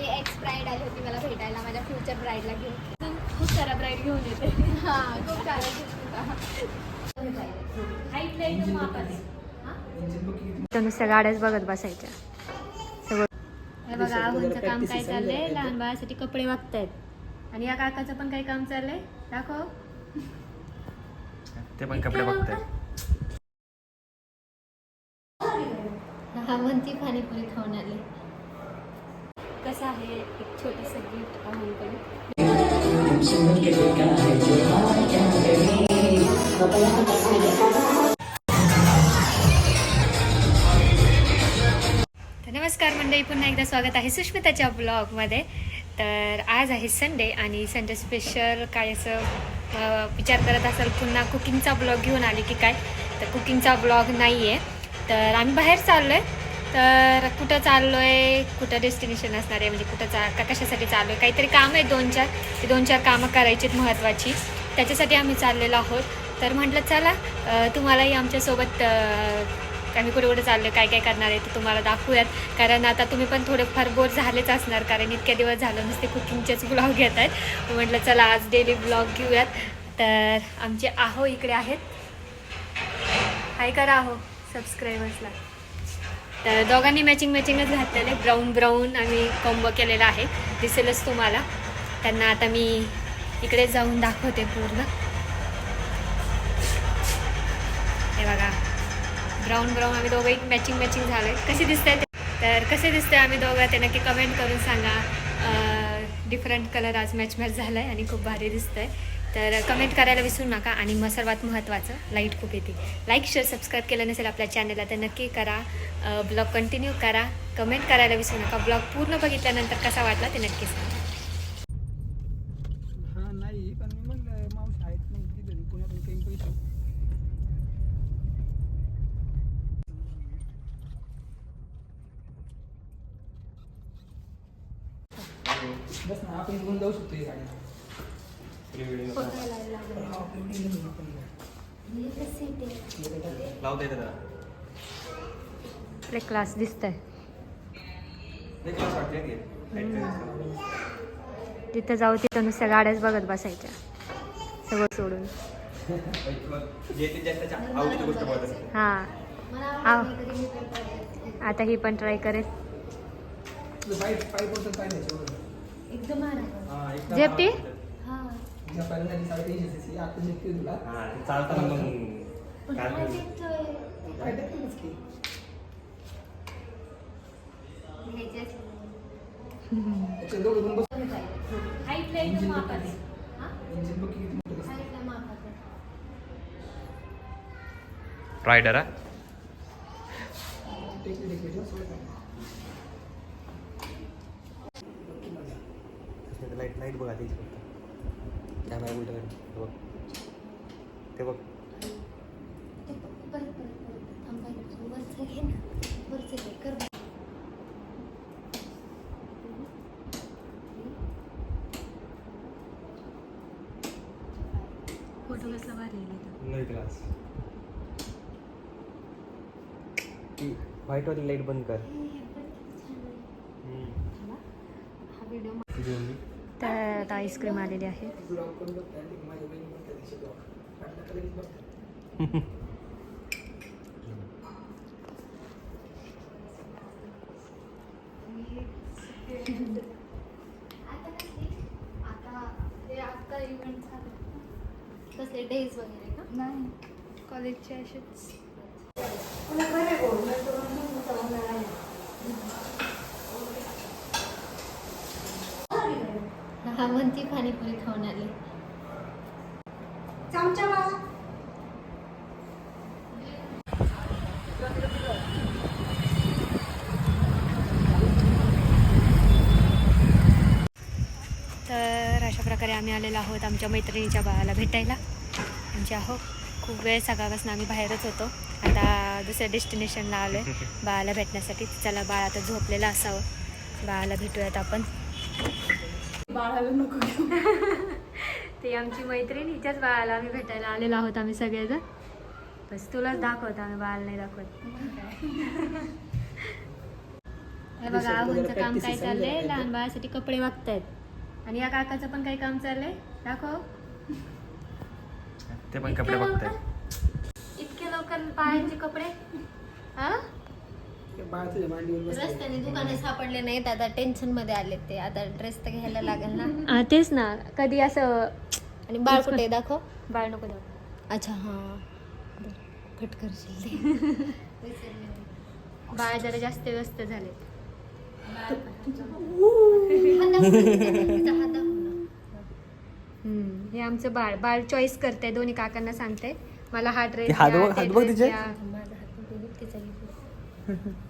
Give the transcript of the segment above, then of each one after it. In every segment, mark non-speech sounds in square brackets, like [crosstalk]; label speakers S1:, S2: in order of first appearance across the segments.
S1: माझी x bride आली होती मला भेटायला माझ्या फ्युचर ब्राईडला घेऊन.
S2: खूप सारा ब्राईड घेऊन येते.
S1: हा खूप
S3: तर नुसत्या गाड्याच बघत बसायच्या.
S2: हे बघा काम काय चाललंय? लहान बाळासाठी कपडे वागतायत. आणि या काकाचं पण काही काम चाललंय? दाखव.
S4: ते पण कपडे बघताय
S2: हा म्हणती पाणीपुरी खाऊन आले. कसं आहे? एक छोटस गिफ्ट म्हणून तर नमस्कार मंडळी पुन्हा एकदा स्वागत आहे सुष्मिताच्या ब्लॉगमध्ये तर आज आहे संडे आणि संडे स्पेशल काय असं विचार करत असाल पुन्हा कुकिंगचा ब्लॉग घेऊन आले की काय? तर कुकिंगचा ब्लॉग नाही आहे तर आम्ही बाहेर चाललो आहे तर कुठं चाललो आहे कुठं डेस्टिनेशन असणार आहे म्हणजे कुठं चा का कशासाठी चाललो आहे काहीतरी काम आहे दोन चार ते दोन चार कामं करायची आहेत महत्त्वाची त्याच्यासाठी आम्ही चाललेलो आहोत. तर म्हटलं चला तुम्हालाही आमच्यासोबत आम्ही कुठे कुठे चाललो काय काय करणार आहे ते तुम्हाला दाखवूयात. कारण आता तुम्ही पण थोडेफार बोर झालेच असणार कारण इतक्या दिवस झालं नुसते कुकिंगचेच ब्लॉग घेत आहेत. म्हटलं चला आज डेली ब्लॉग घेऊयात. तर आमचे आहो इकडे आहेत. हाय करा आहो सबस्क्रायबर्सला तर दोघांनी मॅचिंग मॅचिंगच घातलेले ब्राऊन ब्राऊन आम्ही कॉम्बो केलेला आहे. दिसेलच तुम्हाला. त्यांना आता मी इकडे जाऊन दाखवते पूर्ण. हे बघा. ब्राऊन ब्राऊन आम्ही दोघंही मॅचिंग मॅचिंग झालो आहे कसे दिसत आहेत तर कसे दिसते आम्ही दोघं ते नक्की कमेंट करून सांगा. डिफरंट कलर आज मॅच मॅच झाला आहे आणि खूप भारी दिसतंय. आहे तर कमेंट करायला विसरू नका आणि मग सर्वात महत्त्वाचं लाइट खूप येते. लाईक शेअर सबस्क्राईब केलं नसेल आपल्या चॅनलला तर नक्की करा. ब्लॉग कंटिन्यू करा. कमेंट करायला विसरू नका. ब्लॉग पूर्ण बघितल्यानंतर कसा वाटला ते नक्की सांगा.
S5: पण मग बस ना आपण घेऊन जाऊ शकतो ही गाडी हा, आपली गाडी घेऊन आपण
S4: लावता येते
S3: क्लास दिसत आहे तिथं जाऊ तिथं नुसत्या गाड्याच बघत बसायच्या. सगळं सोडून. हां. आता ही पण ट्राय करेल.
S5: तुझं तुझ्या पाहिलं साडेतीनशे सी सी आता निघते तुला.
S4: हा, ते चालताना मग काय ते-
S5: की. त्याच्या दोघं पण बस
S2: हाईटला एकदम मापात आहे.
S5: इंजिन बघ किती मोठं दिसतं.
S4: रायडर हा?
S5: टेकली टेकली ठेव, सोड नाही.
S4: लाइट लाइट बघा त्याची फक्त कॅमेरा उलटा कर. ते बघ. ते बघ
S2: फोटो कसला भारी
S4: नवी क्लास ती व्हाईटवाली लाइट बंद कर.
S3: आता आईस्क्रीम आलेली आहे.
S1: कसले डेज वगैरे का नाही कॉलेजचे असेच
S2: म्हणती पाणीपुरी खाऊन आले.
S3: तर अशा प्रकारे आम्ही आलेलो आहोत आमच्या मैत्रिणीच्या बाळाला भेटायला. आमच्या हो खूप वेळ सकाळपासून आम्ही बाहेरच होतो. आता दुसऱ्या डेस्टिनेशनला आलो आहे बाळाला भेटण्यासाठी. चला बाळ आता झोपलेलं असावं. बाळाला भेटूयात आपण.
S1: बाळाला नको [laughs]
S3: ती आमची मैत्रीण हिच्याच बाळाला आम्ही भेटायला आलेलो आहोत आम्ही सगळेजण. बस तुलाच दाखवतो आम्ही बाळाला नाही दाखवत.
S2: हे बघा आहोंचं काम काय चाललंय? लहान बाळासाठी कपडे वागतायत. आणि या काकाचं पण काही काम चाललंय? दाखव.
S4: ते पण कपडे
S2: लवकर? इतक्या लवकर बाळांचे कपडे? हा?
S5: बाळ तुझ्या मांडीवर बसलंय.
S1: रस्त्याने दुकाने सापडले नाहीत आता टेन्शनमध्ये आले ते. आता ड्रेस तर घ्यायला लागेल ना.
S2: हा, तेच ना. कधी असं
S1: आणि बाळ कुठे आहे? दाखव.
S2: बाळ नको दाखव.
S1: अच्छा हा. कट करशील
S2: बाळ जरा जास्त व्यस्त झाले हे आमचं बाळ. बाळ चॉईस करते दोन्ही काकांना सांगते. मला हा ड्रेस
S4: ते हात बघ- हात बघ तिचे. [laughs]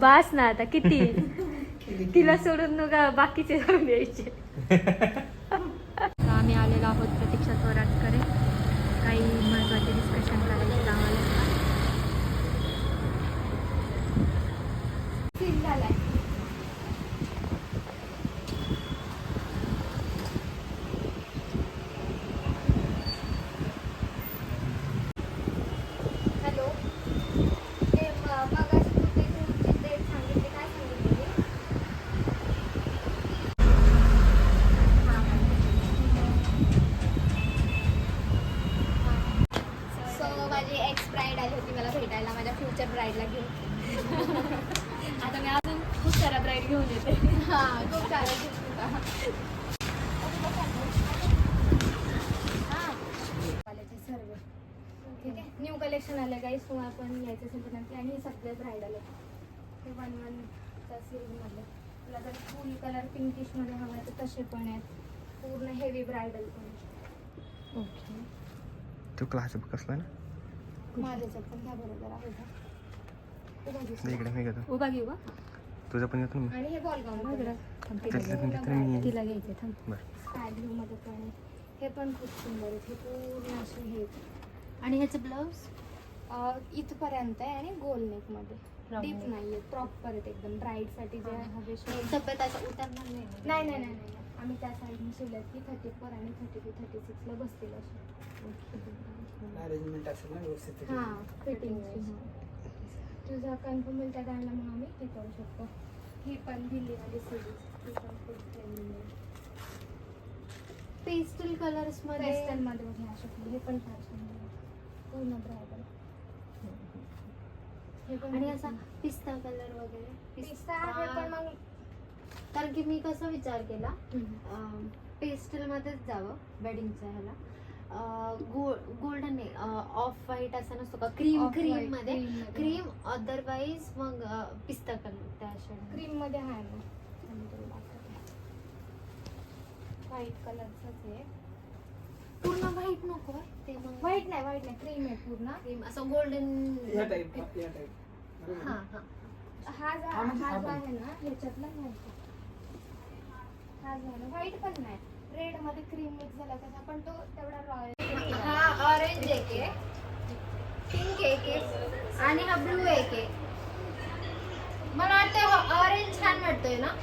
S2: बास ना आता किती? [laughs] तिला सोडून नका बाकीचे जाऊन द्यायचे [laughs] आम्ही आलेलो आहोत प्रतीक्षा थोरातकडे काही महत्त्वाचे डिस्कशन करायचे आम्हाला
S1: हॅलो ते मग तू ते तुमची डेट सांगितली काय सांगितली सो माझी एक्स ब्राईड आली होती मला भेटायला माझ्या फ्युचर ब्राईडला घेऊन. [laughs]
S2: आता मी अजून खूप सारा ब्राईड घेऊन येते.
S1: हा खूप सारा. हा. ठीक आहे? न्यू कलेक्शन आलं गाईस तुम्हाला पण यायचं असेल तर नक्की. आणि हे सगळे ब्राईड आले. हे वन वनचा सिरीजमधले तुला जर फुल कलर पिंकिशमध्ये हवं आहे तर तसे पण आहेत. पूर्ण हेवी ब्रायडल पण. आहेत.
S2: ओके
S4: तो क्लास कसला ना
S1: माझ्याच्यात पण घ्या बरोबर आहे का? उभा दिसतो.
S4: इकडे मी घेतो.
S2: उभा घेऊ का
S4: तुझं पण येतो ना मी.
S1: आणि हे बॉल गाऊन
S2: थांब, तिला
S4: त्यातलं
S2: घे.
S4: पण घेतो ना मी
S2: तिला घ्यायचे थांब.
S4: बरं.
S1: स्काय ब्लू मध्ये पण. आहे हे पण खूप सुंदर आहेत. हे पूर्ण असे हे. आणि ह्याचं ब्लाऊज इथपर्यंत आहे आणि गोल नेकमध्ये. डीप नाहीये. प्रॉपर आहेत एकदम. ब्राईडसाठी जे हवे तब्येत असं उतरणार नाही. नाही नाही नाही नाही. आम्ही त्या साईडने शिवल्यात की थर्टी फोर आणि थर्टी टू थर्टी सिक्सला बसतील असे.
S5: अरेंजमेंट असेल ना व्यवस्थित
S1: हां फिटिंग तुझा कन्फर्म होईल त्या टायमला मग आम्ही हे करू शकतो. ही पण दिली वाली सिरीज ही पण खूप ट्रेंडिंग आहे पेस्टल कलर्समध्ये? पेस्टलमध्ये बघ ह्या अशा हे पण फार सुंदर आहे. पूर्ण ब्रायडल हे पण आणि असा पिस्ता कलर वगैरे? पिस्ता आहे पण मग कारण की मी कसा विचार केला पेस्टल मध्येच जावं वेडिंगच्या ह्याला. गोल्डन नाही ऑफ व्हाईट असा नसतो का? क्रीम
S3: क्रीममध्ये.
S1: क्रीम अदरवाईज मग पिस्ता कलर त्या
S3: क्रीममध्ये आहे ना.
S1: व्हाईट कलरचाच आहे. पूर्ण व्हाईट नको. आहे. ते मग
S3: व्हाईट नाही व्हाईट नाही. क्रीम आहे पूर्ण.
S1: क्रीम असं गोल्डन
S5: या टाईप या टाईप
S1: हा हा.
S3: हा. जो
S5: हा
S3: जो. आहे ना ह्याच्यातला व्हाईट हा जो आहे ना व्हाईट पण नाही. रेडमध्ये क्रीम मिक्स झाला त्याचा पण तो तेवढा रॉयल
S1: हा ऑरेंज एक आहे. पिंक एक आहे. आणि हा ब्लू एक आहे. मला वाटतं ऑरेंज छान वाटतोय ना?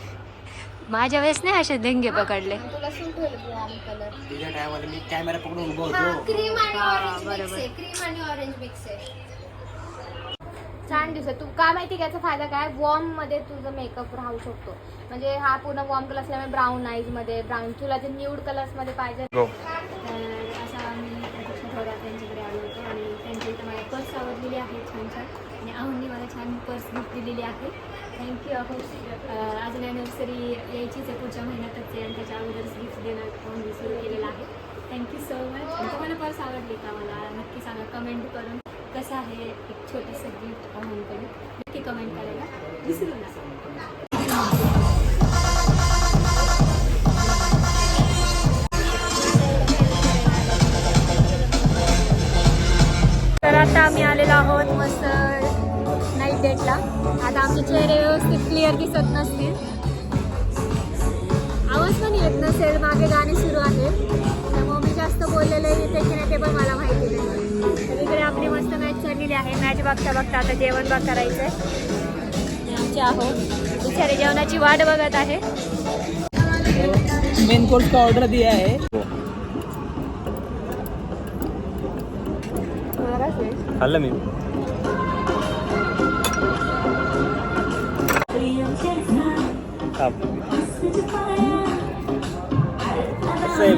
S2: माझ्या वेळेस नाही असे देंगे पकडले.
S1: तुला सूट होईल ब्राऊन कलर
S5: तिच्या टायमाला मी कॅमेरा पकडून उभा
S1: हा
S5: होतो.
S1: क्रीम आणि ऑरेंज मिक्स. आहे क्रीम आणि ऑरेंज मिक्स आहे.
S3: छान दिसत तू का माहिती का याचा फायदा काय? वॉर्ममध्ये तुझं मेकअप राहू शकतो. म्हणजे हा पूर्ण वॉर्म कलर असल्यामुळे ब्राऊन आईजमध्ये ब्राऊन तुला जे न्यूड कलर्समध्ये पाहिजे
S2: तर असा आम्ही थोरात त्यांच्याकडे आलो होतो आणि त्यांच्या इथं मला पर्स आवडलेली आहे छान छान. आणि आहोंनी मला छान पर्स गिफ्ट दिलेली आहे. थँक्यू अहो. अजून ॲनिव्हर्सरी यायचीच आहे. पुढच्या महिन्यातच आहे. आणि त्याच्या अगोदरच गिफ्ट देणं आम्ही सुरू केलेलं आहे. थँक्यू सो मच तुम्हाला पर्स आवडली का मला? नक्की सांगा. कमेंट करून. कसं आहे एक छोटंसं गिफ्ट अहोंकडून नक्की कमेंट करायला विसरू नका. तर आता आम्ही आलेलो आहोत मस्त नाईट डेट भेटला आता आमचे चेहरे व्यवस्थित क्लिअर दिसत नसतील. आवाज पण येत नसेल मागे गाणे सुरू आहे. त्यामुळे मी जास्त बोललेलं नाही ते आहे. मॅच बघता बघता आता जेवण बघ करायचं आहे आमचे आहो. बिचारे जेवणाची वाट बघत आहे.
S5: मेन कोर्स का ऑर्डर दिया है
S6: खाल्लं मी. कसं आहे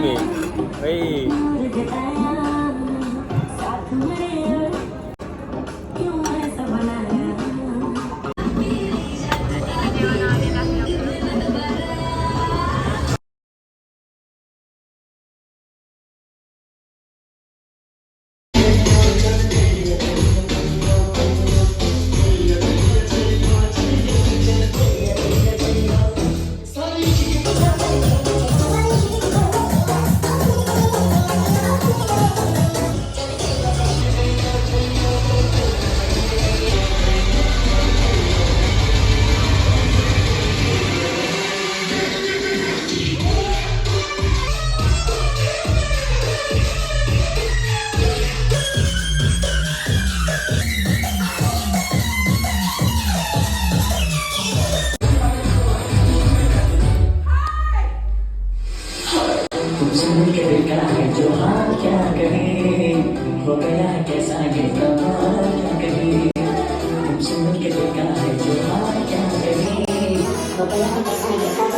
S7: तुमसे मिलके देखा है जो हाँ